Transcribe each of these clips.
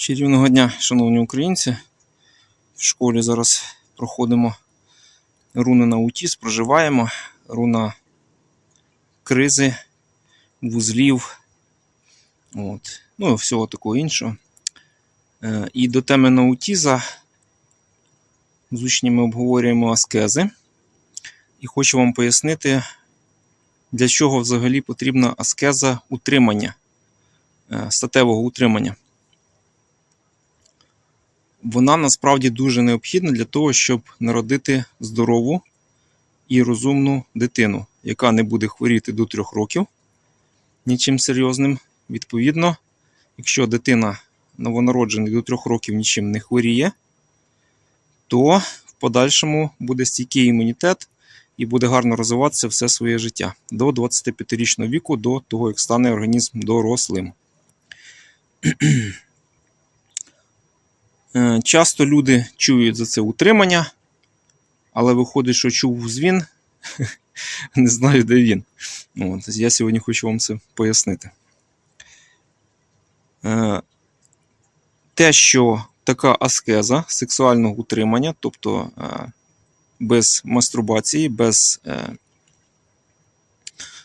Чарівного дня, шановні українці. В школі зараз проходимо руни на аутіз, проживаємо, руна кризи, вузлів, от. ну і всього такого іншого. Е, І до теми наутіза з учнями обговорюємо аскези. І хочу вам пояснити, для чого взагалі потрібна аскеза утримання, е, статевого утримання вона насправді дуже необхідна для того, щоб народити здорову і розумну дитину, яка не буде хворіти до трьох років нічим серйозним. Відповідно, якщо дитина новонароджений до трьох років нічим не хворіє, то в подальшому буде стійкий імунітет і буде гарно розвиватися все своє життя до 25-річного віку, до того, як стане організм дорослим. Е, Часто люди чують за це утримання, але виходить, що чув дзвін, не знаю, де він. От, я сьогодні хочу вам це пояснити. Е, Те, що така аскеза сексуального утримання, тобто е, без мастурбації, без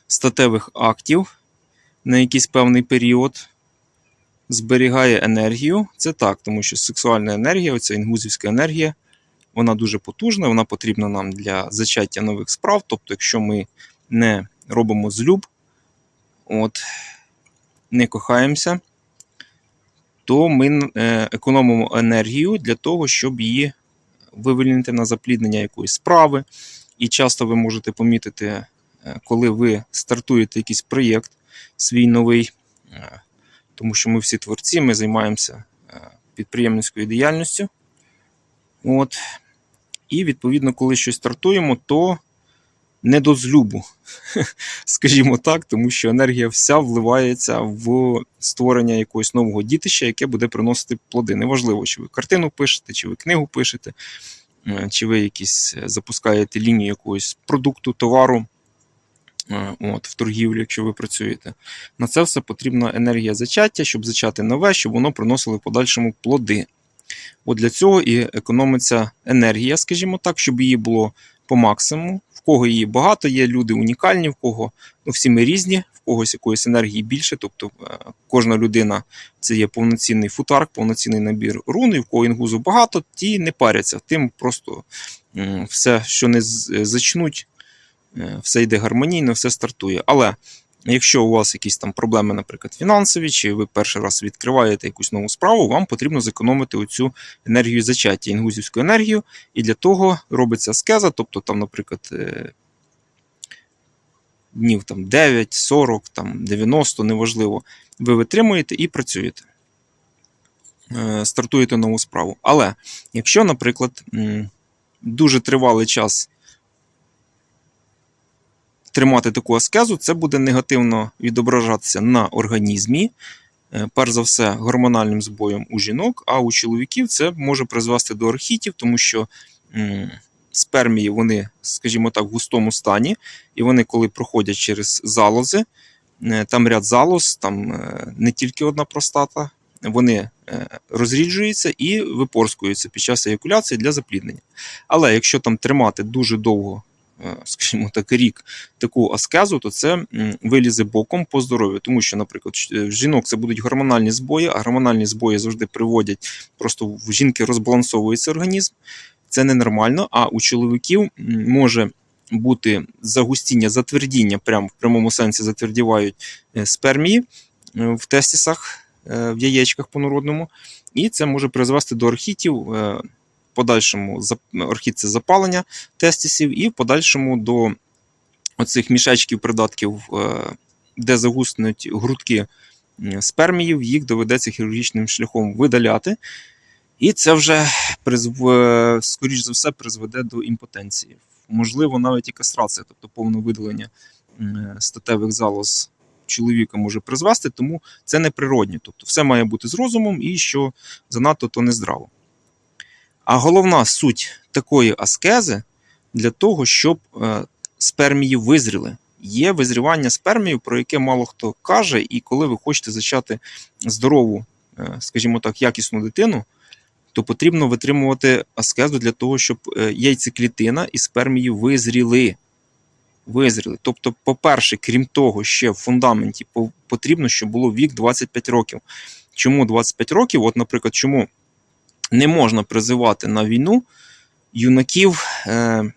статевих актів на якийсь певний період зберігає енергію. Це так, тому що сексуальна енергія, оця інгузівська енергія, вона дуже потужна, вона потрібна нам для зачаття нових справ. Тобто, якщо ми не робимо злюб, от, не кохаємося, то ми е, економимо енергію для того, щоб її вивільнити на запліднення якоїсь справи. І часто ви можете помітити, е, коли ви стартуєте якийсь проєкт свій новий, е, тому що ми всі творці, ми займаємося е, підприємницькою діяльністю. От. І відповідно, коли щось стартуємо, то не до злюбу, скажімо так, тому що енергія вся вливається в створення якогось нового дітища, яке буде приносити плоди. Неважливо, чи ви картину пишете, чи ви книгу пишете, е, чи ви якісь е, запускаєте лінію якогось продукту, товару. Е, От, в торгівлі, якщо ви працюєте. На це все потрібна енергія зачаття, щоб зачати нове, щоб воно приносило в подальшому плоди. От для цього і економиться енергія, скажімо так, щоб її було по максимуму. В кого її багато, є люди унікальні, в кого ну, всі ми різні, в когось якоїсь енергії більше. Тобто е, кожна людина це є повноцінний футарк, повноцінний набір рун, і в кого інгузу багато, ті не паряться. Тим просто все, що не з- зачнуть, е, все йде гармонійно, все стартує. Але якщо у вас якісь там проблеми, наприклад, фінансові, чи ви перший раз відкриваєте якусь нову справу, вам потрібно зекономити оцю енергію зачаття, інгузівську енергію, і для того робиться аскеза, тобто там, наприклад, е, днів там 9, 40, там 90, неважливо, ви витримуєте і працюєте. Е, Стартуєте нову справу. Але якщо, наприклад, дуже тривалий час тримати таку аскезу, це буде негативно відображатися на організмі. Е, Перш за все, гормональним збоєм у жінок, а у чоловіків це може призвести до архітів, тому що спермії, вони, скажімо так, в густому стані, і вони, коли проходять через залози, е, там ряд залоз, там е, не тільки одна простата, вони розріджуються і випорскуються під час еякуляції для запліднення. Але якщо там тримати дуже довго, скажімо так, рік таку аскезу, то це вилізе боком по здоров'ю. Тому що, наприклад, в жінок це будуть гормональні збої, а гормональні збої завжди приводять, просто в жінки розбалансовується організм. Це ненормально. А у чоловіків може бути загустіння, затвердіння, прямо в прямому сенсі затвердівають е, спермії е, в тестісах, е, в яєчках по-народному, і це може призвести до орхітів. Е, Подальшому зап- орхід запалення тестісів, і в подальшому до оцих мішечків придатків, е, де загуснуть грудки сперміїв, їх доведеться хірургічним шляхом видаляти. І це вже призв... е, скоріш за все призведе до імпотенції. Можливо, навіть і кастрація, тобто повне видалення статевих залоз чоловіка може призвести, тому це неприродне. Тобто все має бути з розумом і що занадто то нездраво. А головна суть такої аскези для того, щоб е, спермії визріли. Є визрівання спермію, про яке мало хто каже, і коли ви хочете зачати здорову е, скажімо так, якісну дитину, то потрібно витримувати аскезу для того, щоб е, яйцеклітина і спермії визріли. Визріли. Тобто, по-перше, крім того, ще в фундаменті потрібно, щоб було вік 25 років. Чому 25 років? От, наприклад, чому не можна призивати на війну юнаків е,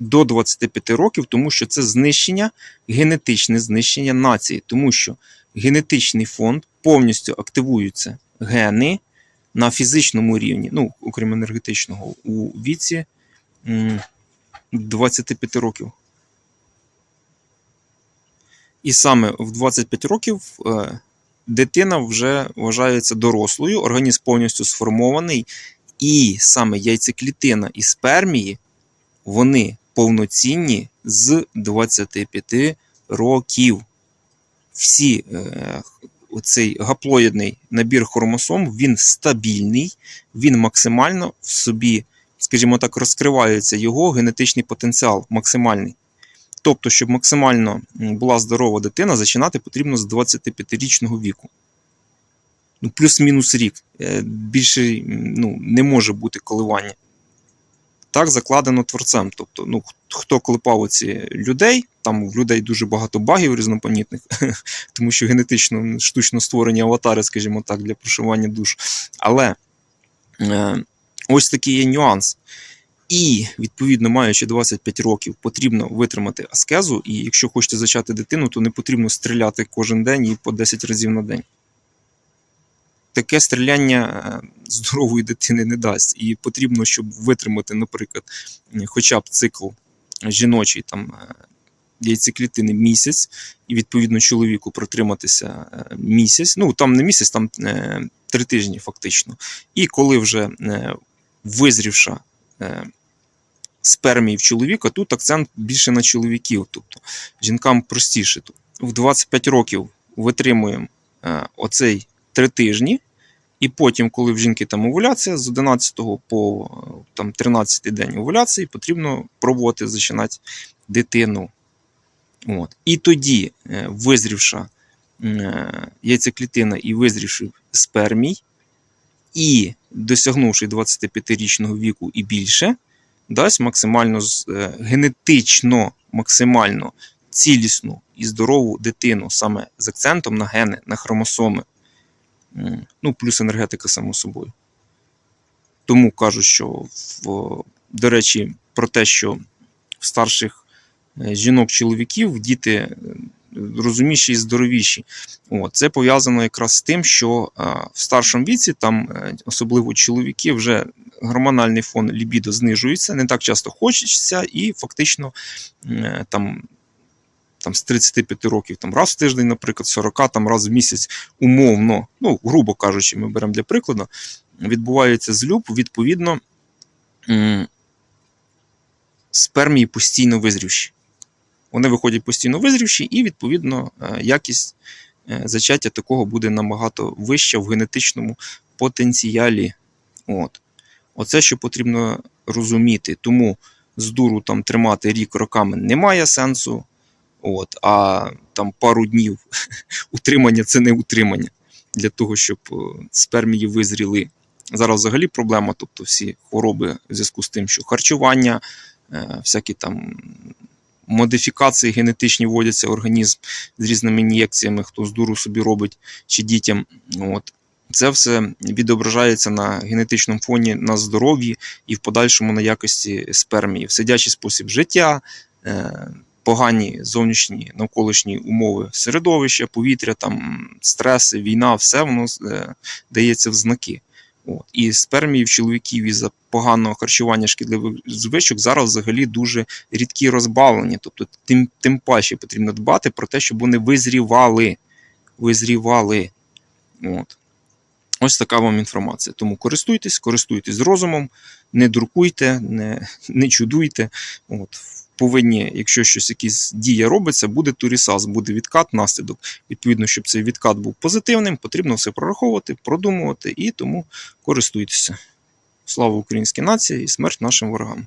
до 25 років, тому що це знищення, генетичне знищення нації, тому що генетичний фонд повністю активуються гени на фізичному рівні, ну, окрім енергетичного, у віці м, 25 років. І саме в 25 років е, дитина вже вважається дорослою, організм повністю сформований, і саме яйцеклітина і спермії вони повноцінні з 25 років. Всі е, оцей гаплоїдний набір хромосом він стабільний, він максимально в собі, скажімо так, розкривається його генетичний потенціал максимальний. Тобто, щоб максимально була здорова дитина, зачинати потрібно з 25-річного віку. Ну, плюс-мінус рік. Е, Більше ну, не може бути коливання. Так закладено творцем. Тобто, ну, хто клепав оці людей, там в людей дуже багато багів різноманітних, тому що генетично штучно створені аватари, скажімо так, для прошивання душ. Але е, ось такий є нюанс. І, відповідно, маючи 25 років, потрібно витримати аскезу. І якщо хочете зачати дитину, то не потрібно стріляти кожен день і по 10 разів на день. Таке стріляння е, здорової дитини не дасть. І потрібно, щоб витримати, наприклад, хоча б цикл жіночий там е, яйцеклітини місяць, і відповідно чоловіку протриматися е, місяць. Ну там не місяць, там три тижні фактично. І коли вже визрівша спермії в чоловіка, тут акцент більше на чоловіків. Тобто жінкам простіше. В 25 років витримуємо е, оцей три тижні. І потім, коли в жінки там овуляція, з 11 по е, там, 13 день овуляції, потрібно пробувати зачинати дитину. От. І тоді, е, визрівша яйцеклітина і визрівши спермій, і досягнувши 25-річного віку і більше, дасть максимально е, генетично максимально цілісну і здорову дитину, саме з акцентом на гени, на хромосоми. Ну, плюс енергетика, само собою. Тому кажу, що в, до речі, про те, що в старших е, жінок-чоловіків діти розумніші і здоровіші. От, це пов'язано якраз з тим, що в старшому віці, там, е, особливо чоловіки, вже гормональний фон лібідо знижується, не так часто хочеться, і фактично е, там, там з 35 років там, раз в тиждень, наприклад, 40 там, раз в місяць умовно, ну, грубо кажучи, ми беремо для прикладу, відбувається злюб, відповідно, спермії постійно визрівші. Вони виходять постійно визрівші, і, відповідно, е, якість е, зачаття такого буде набагато вища в генетичному потенціалі. От. Оце що потрібно розуміти. Тому з дуру там тримати рік роками немає сенсу. От, а там пару днів утримання це не утримання для того, щоб е, спермії визріли. Зараз взагалі проблема, тобто всі хвороби в зв'язку з тим, що харчування, всякі там модифікації генетичні вводяться в організм з різними ін'єкціями, хто з дуру собі робить чи дітям. От. Це все відображається на генетичному фоні на здоров'ї і в подальшому на якості спермії. Сидячий спосіб життя, е, погані зовнішні навколишні умови середовища, повітря, там, стреси, війна, все воно е, дається в знаки. От. І спермії в чоловіків із-за поганого харчування шкідливих звичок зараз взагалі дуже рідкі розбавлені. Тобто, тим, тим паче потрібно дбати про те, щоб вони визрівали. Визрівали. От. Ось така вам інформація. Тому користуйтесь, користуйтесь розумом, не дуркуйте, не, не чудуйте. От. Повинні, якщо щось якісь дія робиться, буде турісас, буде відкат, наслідок. Відповідно, щоб цей відкат був позитивним, потрібно все прораховувати, продумувати і тому користуйтеся. Слава українській нації і смерть нашим ворогам!